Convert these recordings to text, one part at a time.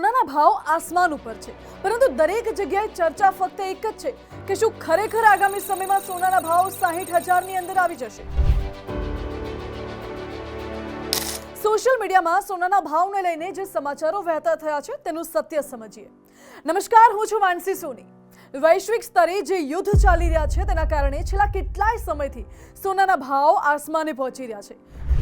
સોનાના ભાવ આસમાન ઉપર છે. પરંતુ દરેક જગ્યાએ ચર્ચા ફક્ત એક જ છે કે શું ખરેખર આગામી સમયમાં સોનાના ભાવ સાહીઠ હજારની અંદર આવી જશે. સોશિયલ મીડિયામાં સોનાના ભાવને લઈને જે સમાચારો વહેતા થયા છે તેનું સત્ય સમજીએ. નમસ્કાર, હું છું માનસી સોની. વૈશ્વિક સ્તરે જે યુદ્ધ ચાલી રહ્યા છે, તેના કારણે છેલ્લા કેટલાય સમયથી સોનાના ભાવ આસમાને પહોંચી રહ્યા છે.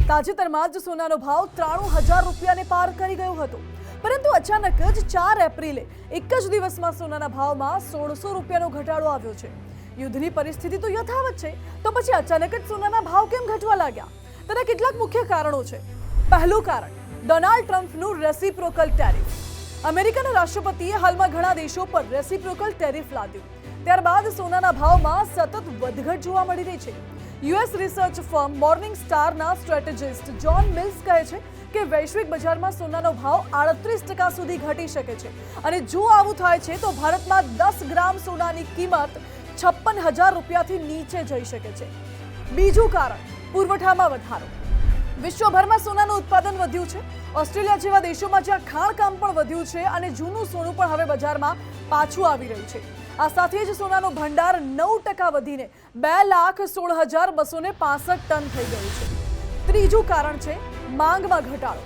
તાજેતરમાં જ સોનાનો ભાવ ત્રાણું હજાર રૂપિયાને પાર કરી ગયો હતો. પરંતુ અચાનક જ ચાર એપ્રિલે એક જ દિવસમાં સોનાના ભાવમાં સોળસો રૂપિયાનો ઘટાડો આવ્યો છે. યુદ્ધની પરિસ્થિતિ તો યથાવત છે, તો પછી અચાનક જ સોનાના ભાવ કેમ ઘટવા લાગ્યા? તેના કેટલાક મુખ્ય કારણો છે. પહેલું કારણ, ડોનાલ્ડ ટ્રમ્પનું રેસિપ્રોકલ ટેરિફ. અમેરિકાના રાષ્ટ્રપતિએ હાલમાં ઘણા દેશો પર રેસિપ્રોકલ ટેરિફ લાદ્યું. ત્યારબાદ સોનાના ભાવમાં સતત વધઘટ જોવા મળી રહી છે. યુએસ રિસર્ચ ફર્મ મોર્નિંગ સ્ટારના સ્ટ્રેટેજિસ્ટ જોન મિલ્સ કહે છે કે વૈશ્વિક બજારમાં સોનાનો ભાવ આડત્રીસ ટકા સુધી ઘટી શકે છે. અને જો આવું થાય છે, તો ભારતમાં દસ ગ્રામ સોનાની કિંમત છપ્પન હજાર રૂપિયાથી નીચે જઈ શકે છે. બીજું કારણ, પુરવઠામાં વધારો. વિશ્વભરમાં સોનાનું ઉત્પાદન વધ્યું છે. ઓસ્ટ્રેલિયા જેવા દેશોમાં જ્યાં ખાણકામ પણ વધ્યું છે અને જૂનું સોનું પણ હવે બજારમાં પાછું આવી રહ્યું છે. આ સાથે જ સોનાનો ભંડાર નવ ટકા વધીને બે લાખ સોળ હજાર બસો ને પાસઠ ટન થઈ ગયું છે. ત્રીજું કારણ છે માંગમાં ઘટાડો.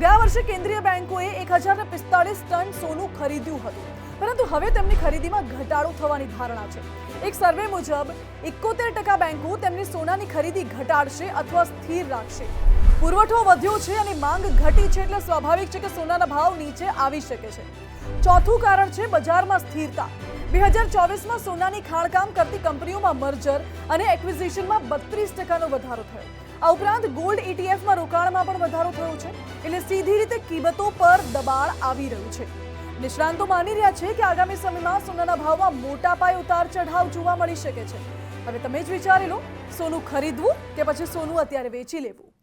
ગયા વર્ષે કેન્દ્રીય બેંકોએ એક હજાર પિસ્તાળીસ ટન સોનું ખરીદ્યું હતું. પરંતુ હવે તેમની ખરીદીમાં ઘટાડો થવાની ધારણા છે. એક સર્વે મુજબ, એકોતેર ટકા બેંકો તેમની સોનાની ખરીદી ઘટાડશે અથવા સ્થિર રાખશે. પુરવઠો વધ્યો છે અને માંગ ઘટી છે એટલે સ્વાભાવિક છે કે સોનાના ભાવ નીચે આવી શકે છે. ચોથું કારણ છે બજારમાં સ્થિરતા. બે હજાર ચોવીસમાં સોનાની ખાણકામ કરતી કંપનીઓમાં મર્જર અને એક્વિઝિશનમાં બત્રીસ ટકાનો વધારો થયો. આ ઉપરાંત ગોલ્ડ ઇટીએફમાં રોકાણમાં પણ વધારો થયો છે. એટલે સીધી રીતે કિંમતો પર દબાણ આવી રહ્યું છે. નિષ્ણાંતો માની રહ્યા છે કે આગામી સમયમાં સોનાના ભાવમાં મોટા પાયે ઉતાર ચઢાવ જોવા મળી શકે છે. હવે તમે જ વિચારી લો, સોનું ખરીદવું કે પછી સોનું અત્યારે વેચી લેવું?